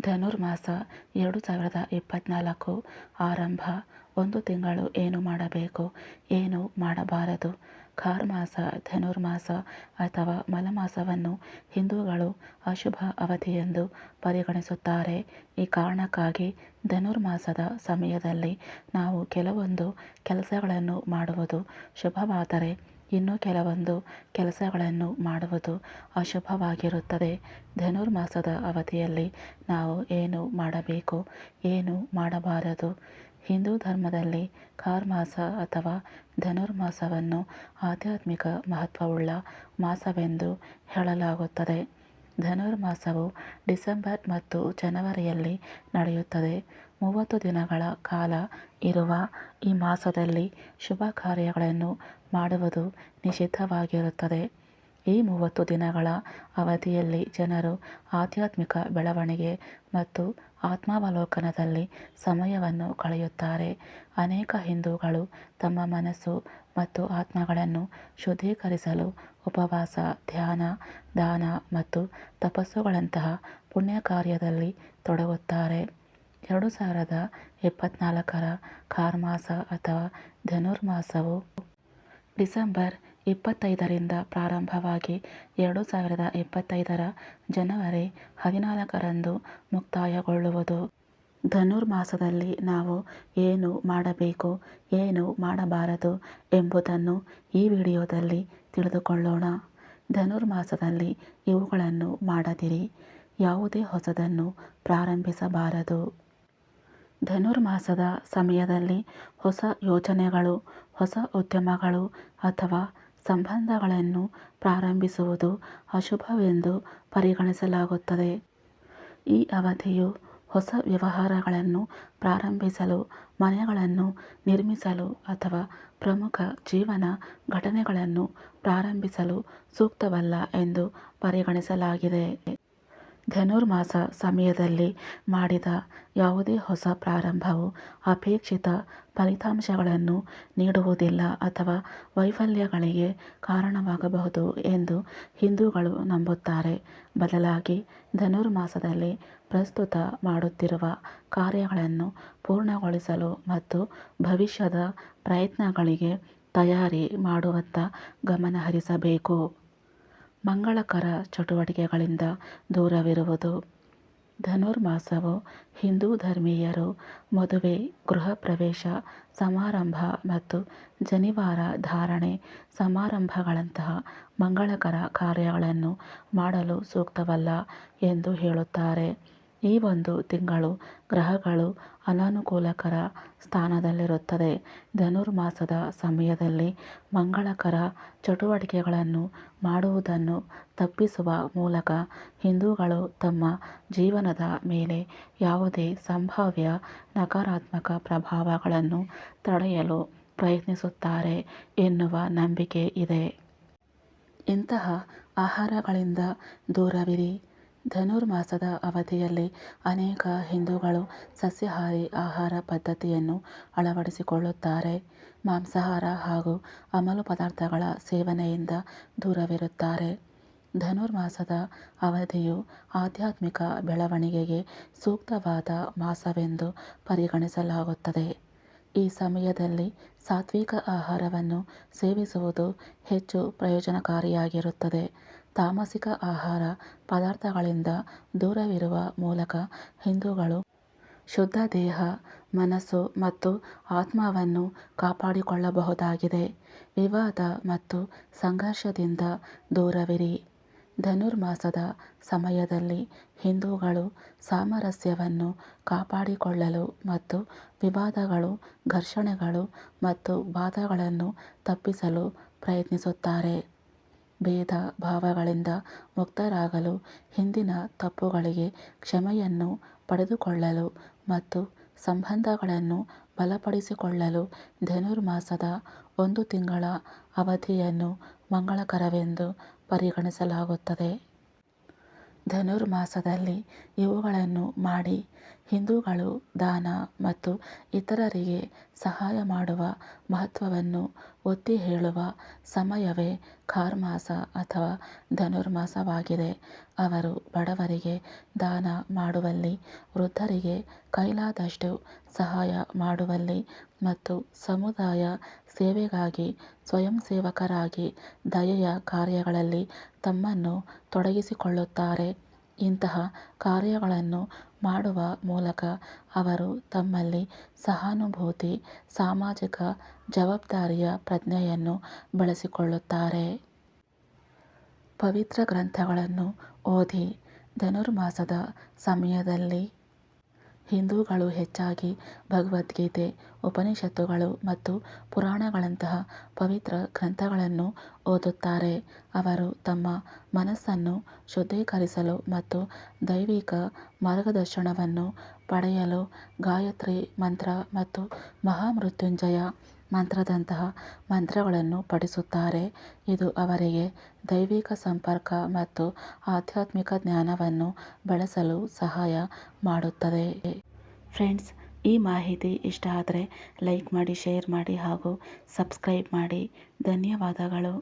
ಧನುರ್ಮಾಸ ಎರಡು ಸಾವಿರದ ಇಪ್ಪತ್ತ್ನಾಲ್ಕು ಆರಂಭ. ಒಂದು ತಿಂಗಳು ಏನು ಮಾಡಬೇಕು? ಏನು ಮಾಡಬಾರದು? ಖಾರ್ಮಾಸ, ಧನುರ್ಮಾಸ ಅಥವಾ ಮಲಮಾಸವನ್ನು ಹಿಂದೂಗಳು ಅಶುಭ ಅವಧಿಯೆಂದು ಪರಿಗಣಿಸುತ್ತಾರೆ. ಈ ಕಾರಣಕ್ಕಾಗಿ ಧನುರ್ಮಾಸದ ಸಮಯದಲ್ಲಿ ನಾವು ಕೆಲವೊಂದು ಕೆಲಸಗಳನ್ನು ಮಾಡುವುದು ಶುಭವಾದರೆ ಇನ್ನು ಕೆಲವೊಂದು ಕೆಲಸಗಳನ್ನು ಮಾಡುವುದು ಅಶುಭವಾಗಿರುತ್ತದೆ. ಧನುರ್ಮಾಸದ ಅವಧಿಯಲ್ಲಿ ನಾವು ಏನು ಮಾಡಬೇಕು, ಏನು ಮಾಡಬಾರದು? ಹಿಂದೂ ಧರ್ಮದಲ್ಲಿ ಖಾರ್ಮಾಸ ಅಥವಾ ಧನುರ್ಮಾಸವನ್ನು ಆಧ್ಯಾತ್ಮಿಕ ಮಹತ್ವವುಳ್ಳ ಮಾಸವೆಂದು ಹೇಳಲಾಗುತ್ತದೆ. ಧನುರ್ಮಾಸವು ಡಿಸೆಂಬರ್ ಮತ್ತು ಜನವರಿಯಲ್ಲಿ ನಡೆಯುತ್ತದೆ. ಮೂವತ್ತು ದಿನಗಳ ಕಾಲ ಇರುವ ಈ ಮಾಸದಲ್ಲಿ ಶುಭ ಕಾರ್ಯಗಳನ್ನು ಮಾಡುವುದು ನಿಷಿದ್ಧವಾಗಿರುತ್ತದೆ. ಈ ಮೂವತ್ತು ದಿನಗಳ ಅವಧಿಯಲ್ಲಿ ಜನರು ಆಧ್ಯಾತ್ಮಿಕ ಬೆಳವಣಿಗೆ ಮತ್ತು ಆತ್ಮಾವಲೋಕನದಲ್ಲಿ ಸಮಯವನ್ನು ಕಳೆಯುತ್ತಾರೆ. ಅನೇಕ ಹಿಂದೂಗಳು ತಮ್ಮ ಮನಸ್ಸು ಮತ್ತು ಆತ್ಮಗಳನ್ನು ಶುದ್ಧೀಕರಿಸಲು ಉಪವಾಸ, ಧ್ಯಾನ, ದಾನ ಮತ್ತು ತಪಸ್ಸುಗಳಂತಹ ಪುಣ್ಯ ಕಾರ್ಯದಲ್ಲಿ ತೊಡಗುತ್ತಾರೆ. ಎರಡು ಸಾವಿರದ ಇಪ್ಪತ್ತ್ನಾಲ್ಕರ ಖಾರ್ಮಾಸ ಅಥವಾ ಧನುರ್ಮಾಸವು ಡಿಸೆಂಬರ್ ಇಪ್ಪತ್ತೈದರಿಂದ ಪ್ರಾರಂಭವಾಗಿ ಎರಡು ಸಾವಿರದ ಇಪ್ಪತ್ತೈದರ ಜನವರಿ ಹದಿನಾಲ್ಕರಂದು ಮುಕ್ತಾಯಗೊಳ್ಳುವುದು. ಧನುರ್ಮಾಸದಲ್ಲಿ ನಾವು ಏನು ಮಾಡಬೇಕು, ಏನು ಮಾಡಬಾರದು ಎಂಬುದನ್ನು ಈ ವಿಡಿಯೋದಲ್ಲಿ ತಿಳಿದುಕೊಳ್ಳೋಣ. ಧನುರ್ಮಾಸದಲ್ಲಿ ಇವುಗಳನ್ನು ಮಾಡದಿರಿ, ಯಾವುದೇ ಹೊಸದನ್ನು ಪ್ರಾರಂಭಿಸಬಾರದು. ಧನುರ್ಮಾಸದ ಸಮಯದಲ್ಲಿ ಹೊಸ ಯೋಜನೆಗಳು, ಹೊಸ ಉದ್ಯಮಗಳು ಅಥವಾ ಸಂಬಂಧಗಳನ್ನು ಪ್ರಾರಂಭಿಸುವುದು ಅಶುಭವೆಂದು ಪರಿಗಣಿಸಲಾಗುತ್ತದೆ. ಈ ಅವಧಿಯು ಹೊಸ ವ್ಯವಹಾರಗಳನ್ನು ಪ್ರಾರಂಭಿಸಲು ಮನೆಗಳನ್ನು ನಿರ್ಮಿಸಲು ಅಥವಾ ಪ್ರಮುಖ ಜೀವನ ಘಟನೆಗಳನ್ನು ಪ್ರಾರಂಭಿಸಲು ಸೂಕ್ತವಲ್ಲ ಎಂದು ಪರಿಗಣಿಸಲಾಗಿದೆ. ಧನುರ್ಮಾಸ ಸಮಯದಲ್ಲಿ ಮಾಡಿದ ಯಾವುದೇ ಹೊಸ ಪ್ರಾರಂಭವು ಅಪೇಕ್ಷಿತ ಫಲಿತಾಂಶಗಳನ್ನು ನೀಡುವುದಿಲ್ಲ ಅಥವಾ ವೈಫಲ್ಯಗಳಿಗೆ ಕಾರಣವಾಗಬಹುದು ಎಂದು ಹಿಂದೂಗಳು ನಂಬುತ್ತಾರೆ. ಬದಲಾಗಿ ಧನುರ್ಮಾಸದಲ್ಲಿ ಪ್ರಸ್ತುತ ಮಾಡುತ್ತಿರುವ ಕಾರ್ಯಗಳನ್ನು ಪೂರ್ಣಗೊಳಿಸಲು ಮತ್ತು ಭವಿಷ್ಯದ ಪ್ರಯತ್ನಗಳಿಗೆ ತಯಾರಿ ಮಾಡುವತ್ತ ಗಮನಹರಿಸಬೇಕು. ಮಂಗಳಕರ ಚಟುವಟಿಕೆಗಳಿಂದ ದೂರವಿರುವುದು. ಧನುರ್ಮಾಸವು ಹಿಂದೂ ಧರ್ಮೀಯರು, ಮದುವೆ ಗೃಹಪ್ರವೇಶ ಸಮಾರಂಭ ಮತ್ತು ಜನಿವಾರ ಧಾರಣೆ, ಸಮಾರಂಭಗಳಂತಹ ಮಂಗಳಕರ ಕಾರ್ಯಗಳನ್ನು ಮಾಡಲು ಸೂಕ್ತವಲ್ಲ ಎಂದು ಹೇಳುತ್ತಾರೆ. ಈ ಒಂದು ತಿಂಗಳು ಗ್ರಹಗಳು ಅನಾನುಕೂಲಕರ ಸ್ಥಾನದಲ್ಲಿರುತ್ತದೆ. ಧನುರ್ಮಾಸದ ಸಮಯದಲ್ಲಿ ಮಂಗಳಕರ ಚಟುವಟಿಕೆಗಳನ್ನು ಮಾಡುವುದನ್ನು ತಪ್ಪಿಸುವ ಮೂಲಕ ಹಿಂದೂಗಳು ತಮ್ಮ ಜೀವನದ ಮೇಲೆ ಯಾವುದೇ ಸಂಭಾವ್ಯ ನಕಾರಾತ್ಮಕ ಪ್ರಭಾವಗಳನ್ನು ತಡೆಯಲು ಪ್ರಯತ್ನಿಸುತ್ತಾರೆ ಎನ್ನುವ ನಂಬಿಕೆ ಇದೆ. ಇಂತಹ ಆಹಾರಗಳಿಂದ ದೂರವಿರಿ. ಧನುರ್ಮಾಸದ ಅವಧಿಯಲ್ಲಿ ಅನೇಕ ಹಿಂದೂಗಳು ಸಸ್ಯಾಹಾರಿ ಆಹಾರ ಪದ್ಧತಿಯನ್ನು ಅಳವಡಿಸಿಕೊಳ್ಳುತ್ತಾರೆ. ಮಾಂಸಾಹಾರ ಹಾಗೂ ಅಮಲು ಪದಾರ್ಥಗಳ ಸೇವನೆಯಿಂದ ದೂರವಿರುತ್ತಾರೆ. ಧನುರ್ಮಾಸದ ಅವಧಿಯು ಆಧ್ಯಾತ್ಮಿಕ ಬೆಳವಣಿಗೆಗೆ ಸೂಕ್ತವಾದ ಮಾಸವೆಂದು ಪರಿಗಣಿಸಲಾಗುತ್ತದೆ. ಈ ಸಮಯದಲ್ಲಿ ಸಾತ್ವಿಕ ಆಹಾರವನ್ನು ಸೇವಿಸುವುದು ಹೆಚ್ಚು ಪ್ರಯೋಜನಕಾರಿಯಾಗಿರುತ್ತದೆ. ತಾಮಸಿಕ ಆಹಾರ ಪದಾರ್ಥಗಳಿಂದ ದೂರವಿರುವ ಮೂಲಕ ಹಿಂದೂಗಳು ಶುದ್ಧ ದೇಹ, ಮನಸ್ಸು ಮತ್ತು ಆತ್ಮವನ್ನು ಕಾಪಾಡಿಕೊಳ್ಳಬಹುದಾಗಿದೆ. ವಿವಾದ ಮತ್ತು ಸಂಘರ್ಷದಿಂದ ದೂರವಿರಿ. ಧನುರ್ಮಾಸದ ಸಮಯದಲ್ಲಿ ಹಿಂದೂಗಳು ಸಾಮರಸ್ಯವನ್ನು ಕಾಪಾಡಿಕೊಳ್ಳಲು ಮತ್ತು ವಿವಾದಗಳು, ಘರ್ಷಣೆಗಳು ಮತ್ತು ವಾದಗಳನ್ನು ತಪ್ಪಿಸಲು ಪ್ರಯತ್ನಿಸುತ್ತಾರೆ. ಭೇದ ಭಾವಗಳಿಂದ ಮುಕ್ತರಾಗಲು ಹಿಂದಿನ ತಪ್ಪುಗಳಿಗೆ ಕ್ಷಮೆಯನ್ನು ಪಡೆದುಕೊಳ್ಳಲು ಮತ್ತು ಸಂಬಂಧಗಳನ್ನು ಬಲಪಡಿಸಿಕೊಳ್ಳಲು ಧನುರ್ಮಾಸದ ಒಂದು ತಿಂಗಳ ಅವಧಿಯನ್ನು ಮಂಗಳಕರವೆಂದು ಪರಿಗಣಿಸಲಾಗುತ್ತದೆ. ಧನುರ್ಮಾಸದಲ್ಲಿ ಇವುಗಳನ್ನು ಮಾಡಿ ಹಿಂದೂಗಳು ದಾನ ಮತ್ತು ಇತರರಿಗೆ ಸಹಾಯ ಮಾಡುವ ಮಹತ್ವವನ್ನು ಒತ್ತಿ ಹೇಳುವ ಸಮಯವೇ ಖಾರ್ಮಾಸ ಅಥವಾ ಧನುರ್ಮಾಸವಾಗಿದೆ. ಅವರು ಬಡವರಿಗೆ ದಾನ ಮಾಡುವಲ್ಲಿ, ವೃದ್ಧರಿಗೆ ಕೈಲಾದಷ್ಟು ಸಹಾಯ ಮಾಡುವಲ್ಲಿ ಮತ್ತು ಸಮುದಾಯ ಸೇವೆಗಾಗಿ ಸ್ವಯಂಸೇವಕರಾಗಿ ದಯೆಯ ಕಾರ್ಯಗಳಲ್ಲಿ ತಮ್ಮನ್ನು ತೊಡಗಿಸಿಕೊಳ್ಳುತ್ತಾರೆ. ಇಂತಹ ಕಾರ್ಯಗಳನ್ನು ಮಾಡುವ ಮೂಲಕ ಅವರು ತಮ್ಮಲ್ಲಿ ಸಹಾನುಭೂತಿ, ಸಾಮಾಜಿಕ ಜವಾಬ್ದಾರಿಯ ಪ್ರಜ್ಞೆಯನ್ನು ಬೆಳೆಸಿಕೊಳ್ಳುತ್ತಾರೆ. ಪವಿತ್ರ ಗ್ರಂಥಗಳನ್ನು ಓದಿ ಧನುರ್ಮಾಸದ ಸಮಯದಲ್ಲಿ ಹಿಂದೂಗಳು ಹೆಚ್ಚಾಗಿ ಭಗವದ್ಗೀತೆ, ಉಪನಿಷತ್ತುಗಳು ಮತ್ತು ಪುರಾಣಗಳಂತಹ ಪವಿತ್ರ ಗ್ರಂಥಗಳನ್ನು ಓದುತ್ತಾರೆ. ಅವರು ತಮ್ಮ ಮನಸ್ಸನ್ನು ಶುದ್ಧೀಕರಿಸಲು ಮತ್ತು ದೈವಿಕ ಮಾರ್ಗದರ್ಶನವನ್ನು ಪಡೆಯಲು ಗಾಯತ್ರಿ ಮಂತ್ರ ಮತ್ತು ಮಹಾಮೃತ್ಯುಂಜಯ ಮಂತ್ರದಂತಹ ಮಂತ್ರಗಳನ್ನು ಪಠಿಸುತ್ತಾರೆ. ಇದು ಅವರಿಗೆ ದೈವಿಕ ಸಂಪರ್ಕ ಮತ್ತು ಆಧ್ಯಾತ್ಮಿಕ ಜ್ಞಾನವನ್ನು ಬೆಳೆಸಲು ಸಹಾಯ ಮಾಡುತ್ತದೆ. ಫ್ರೆಂಡ್ಸ್, ಈ ಮಾಹಿತಿ ಇಷ್ಟ ಆದರೆ ಲೈಕ್ ಮಾಡಿ, ಶೇರ್ ಮಾಡಿ ಹಾಗೂ ಸಬ್ಸ್ಕ್ರೈಬ್ ಮಾಡಿ. ಧನ್ಯವಾದಗಳು.